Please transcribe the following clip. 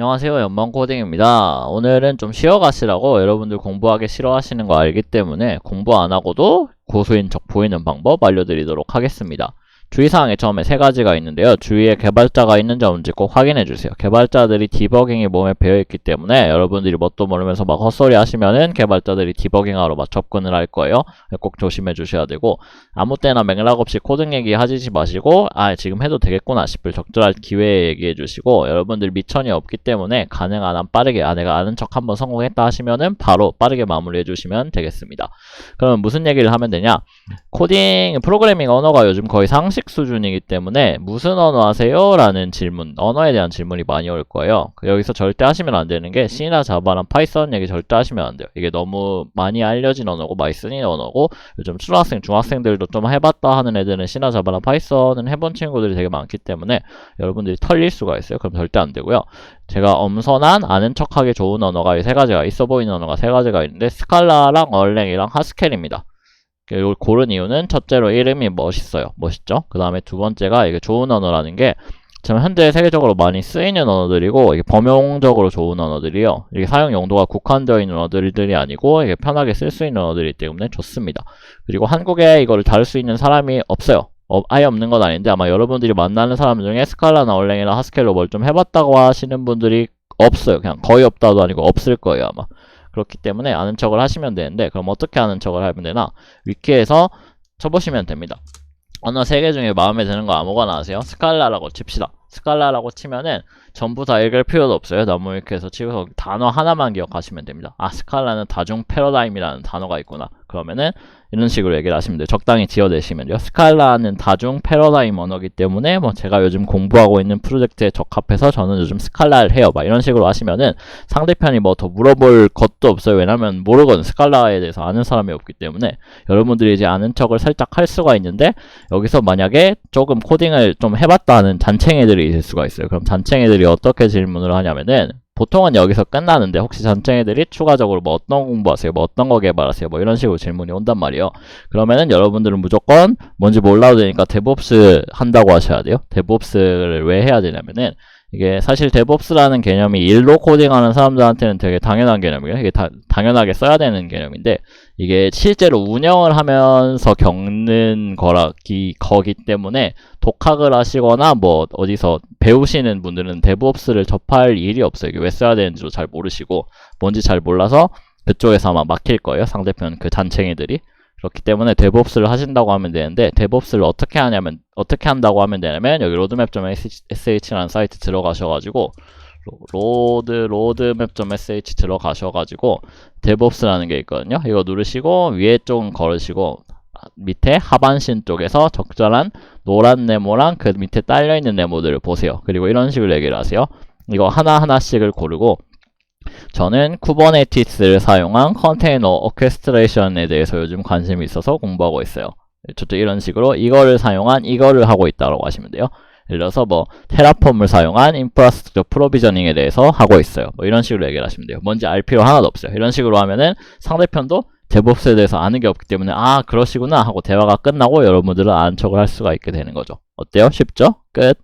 안녕하세요. 연방코딩입니다. 오늘은 좀 쉬어가시라고 여러분들 공부하기 싫어하시는 거 알기 때문에 공부 안 하고도 고수인 척 보이는 방법 알려드리도록 하겠습니다. 주의사항에 처음에 세 가지가 있는데요. 주위에 개발자가 있는지 없는지 꼭 확인해 주세요. 개발자들이 디버깅이 몸에 배어있기 때문에 여러분들이 뭣도 모르면서 막 헛소리 하시면은 개발자들이 디버깅하러 막 접근을 할 거예요. 꼭 조심해 주셔야 되고 아무 때나 맥락 없이 코딩 얘기 하지 마시고 아 지금 해도 되겠구나 싶을 적절한 기회에 얘기해 주시고 여러분들 미천이 없기 때문에 가능한 한 빠르게 아 내가 아는 척 한번 성공했다 하시면은 바로 빠르게 마무리해 주시면 되겠습니다. 그러면 무슨 얘기를 하면 되냐? 코딩 프로그래밍 언어가 요즘 거의 상식 수준이기 때문에 무슨 언어 하세요? 라는 질문, 언어에 대한 질문이 많이 올 거예요. 그 여기서 절대 하시면 안 되는 게 C나 자바랑 파이썬 얘기 절대 하시면 안 돼요. 이게 너무 많이 알려진 언어고 많이 쓰는 언어고 요즘 초등학생, 중학생들도 좀 해봤다 하는 애들은 C나 자바랑 파이썬은 해본 친구들이 되게 많기 때문에 여러분들이 털릴 수가 있어요. 그럼 절대 안 되고요. 제가 엄선한 아는 척하기 좋은 언어가 이 세 가지가 있어 보이는 언어가 세 가지가 있는데 스칼라랑 얼랭이랑 하스켈입니다. 이걸 고른 이유는 첫째로 이름이 멋있어요. 멋있죠? 그 다음에 두 번째가 이게 좋은 언어라는 게 지금 현재 세계적으로 많이 쓰이는 언어들이고 이게 범용적으로 좋은 언어들이요. 이게 사용 용도가 국한되어 있는 언어들이 아니고 이게 편하게 쓸 수 있는 언어들이기 때문에 좋습니다. 그리고 한국에 이거를 다룰 수 있는 사람이 없어요. 어, 아예 없는 건 아닌데 아마 여러분들이 만나는 사람 중에 스칼라나 얼랭이나 하스켈로 뭘 좀 해봤다고 하시는 분들이 없어요. 그냥 거의 없다도 아니고 없을 거예요 아마. 그렇기 때문에 아는 척을 하시면 되는데 그럼 어떻게 아는 척을 하면 되나? 위키에서 쳐보시면 됩니다. 언어 세 개 중에 마음에 드는 거 아무거나 하세요. 스칼라라고 칩시다 스칼라라고 치면은 전부 다 읽을 필요도 없어요 너무 위키에서 치고서 단어 하나만 기억하시면 됩니다 아 스칼라는 다중 패러다임이라는 단어가 있구나 그러면은 이런 식으로 얘기를 하시면 돼요. 적당히 지어내시면 돼요. 스칼라는 다중 패러다임 언어기 때문에 뭐 제가 요즘 공부하고 있는 프로젝트에 적합해서 저는 요즘 스칼라를 해요. 막 이런 식으로 하시면은 상대편이 뭐 더 물어볼 것도 없어요. 왜냐면 모르거든. 스칼라에 대해서 아는 사람이 없기 때문에 여러분들이 이제 아는 척을 살짝 할 수가 있는데 여기서 만약에 조금 코딩을 좀 해봤다는 잔챙이들이 있을 수가 있어요. 그럼 잔챙이들이 어떻게 질문을 하냐면은 보통은 여기서 끝나는데 혹시 전쟁애들이 추가적으로 뭐 어떤 공부하세요? 뭐 어떤 거 개발하세요? 뭐 이런 식으로 질문이 온단 말이에요. 그러면은 여러분들은 무조건 뭔지 몰라도 되니까 데브옵스 한다고 하셔야 돼요. 데브옵스를 왜 해야 되냐면은 이게 사실 데브옵스라는 개념이 일로 코딩하는 사람들한테는 되게 당연한 개념이에요. 이게 다, 당연하게 써야 되는 개념인데 이게 실제로 운영을 하면서 겪는 거라기 거기 때문에 독학을 하시거나 뭐 어디서 배우시는 분들은 데브옵스를 접할 일이 없어요. 이게 왜 써야 되는지도 잘 모르시고 뭔지 잘 몰라서 그쪽에서 아마 막힐 거예요. 상대편 그 잔챙이들이. 그렇기 때문에 데브옵스를 하신다고 하면 되는데 데브옵스를 어떻게 하냐면 어떻게 한다고 하면 되냐면 여기 로드맵.sh라는 사이트 들어가셔가지고 로드 로드맵.sh 들어가셔가지고 데브옵스라는 게 있거든요. 이거 누르시고 위에 쪽 걸으시고 밑에 하반신 쪽에서 적절한 노란 네모랑 그 밑에 딸려 있는 네모들을 보세요. 그리고 이런 식으로 얘기를 하세요. 이거 하나 하나씩을 고르고 저는 쿠버네티스를 사용한 컨테이너 오케스트레이션에 대해서 요즘 관심이 있어서 공부하고 있어요. 저도 이런 식으로 이거를 사용한 이거를 하고 있다고 하시면 돼요. 예를 들어서 뭐 테라폼을 사용한 인프라스트럭처 프로비저닝에 대해서 하고 있어요. 뭐 이런 식으로 얘기를 하시면 돼요. 뭔지 알 필요 하나도 없어요. 이런 식으로 하면은 상대편도 데브옵스에 대해서 아는 게 없기 때문에 아 그러시구나 하고 대화가 끝나고 여러분들은 아는 척을 할 수가 있게 되는 거죠. 어때요? 쉽죠? 끝.